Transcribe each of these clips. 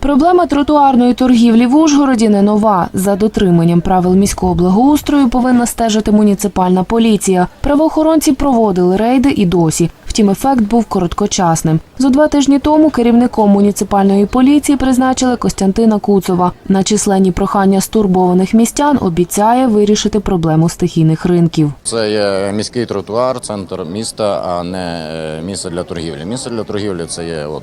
Проблема тротуарної торгівлі в Ужгороді не нова. За дотриманням правил міського благоустрою повинна стежити муніципальна поліція. Правоохоронці проводили рейди і досі. Втім, ефект був короткочасним. Зо два тижні тому керівником муніципальної поліції призначили Костянтина Куцова. На численні прохання стурбованих містян обіцяє вирішити проблему стихійних ринків. Це є міський тротуар, центр міста, а не е, місце для торгівлі. Місце для торгівлі це є от.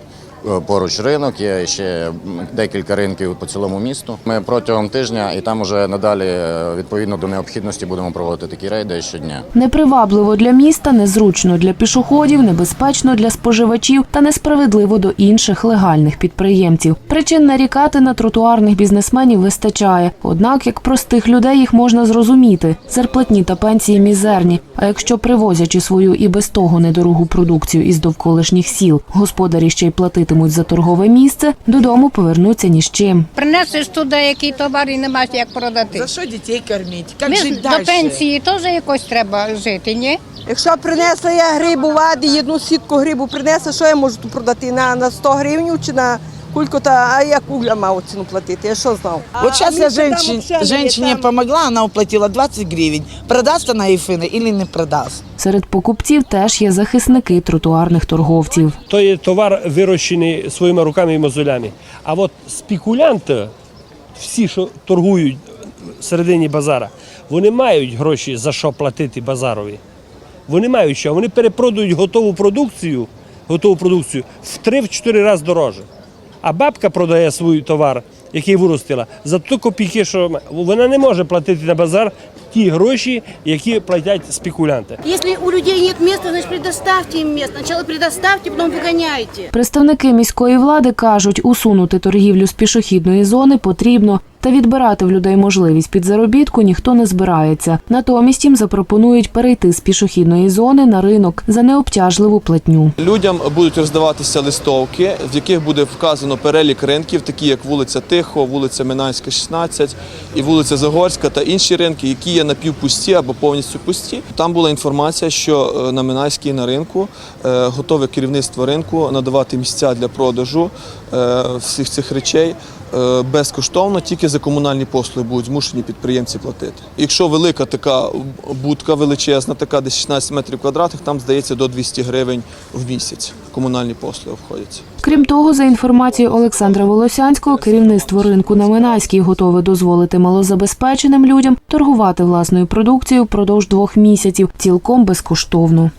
Поруч ринок, є ще декілька ринків по цілому місту. Ми протягом тижня і там уже надалі, е, відповідно до необхідності, будемо проводити такі рейди щодня. Непривабливо для міста, незручно для пішоходів, небезпечно для споживачів та несправедливо до інших легальних підприємців. Причин нарікати на тротуарних бізнесменів вистачає. Однак, як простих людей їх можна зрозуміти. Зарплатні та пенсії мізерні. А якщо привозячи свою і без того недорогу продукцію із довколишніх сіл, господарі ще й платитимуть за торгове місце, додому повернуться ні з чим. Принесеш туди який товар і не маєш як продати. За що дітей кормити? Як Ми жити далі? до пенсії теж якось треба жити, ні? Якщо принесла я грибу вади, одну сітку грибу принесла, що я можу тут продати? На, на 100 гривень чи на кульку, та, а як угля мав ціну платити, я що знав? Вот сейчас я місце там женщин, взагалі там- помогла, она уплатила 20 гривен. Продаст она ефини или не продаст? Серед покупців теж є захисники тротуарних торговців. То є товар вирощений своїми руками і мозолями. А от спекулянти, всі, що торгують всередині базара, вони мають гроші за що платити базарові. Вони мають що, вони перепродають готову продукцію, готову продукцію в 3-4 рази дороже. А бабка продає свій товар, який виростила, за ту копійки, що вона не може платити на базар ті гроші, які платять спекулянти. Якщо у людей немає місця, значить предоставте їм місце. Спочатку предоставте, потом виганяйте. Представники міської влади кажуть, усунути торгівлю з пішохідної зони потрібно, та відбирати в людей можливість під заробітку ніхто не збирається. Натомість їм запропонують перейти з пішохідної зони на ринок за необтяжливу платню. Людям будуть роздаватися листовки, в яких буде вказано перелік ринків, такі як вулиця Тихо, вулиця Минайська, 16 і вулиця Загорська та інші ринки, які є напівпусті або повністю пусті. Там була інформація, що е, на Минайській на ринку е, готове керівництво ринку надавати місця для продажу е, всіх цих речей. Е, Безкоштовно тільки за комунальні послуги будуть змушені підприємці платити. Якщо велика така будка величезна, така десь 16 метрів квадратних, там здається до 200 гривень в місяць. Комунальні послуги обходяться. Крім того, за інформацією Олександра Волосянського, керівництво ринку на Минайській готове дозволити малозабезпеченим людям торгувати власною продукцією впродовж двох місяців цілком безкоштовно.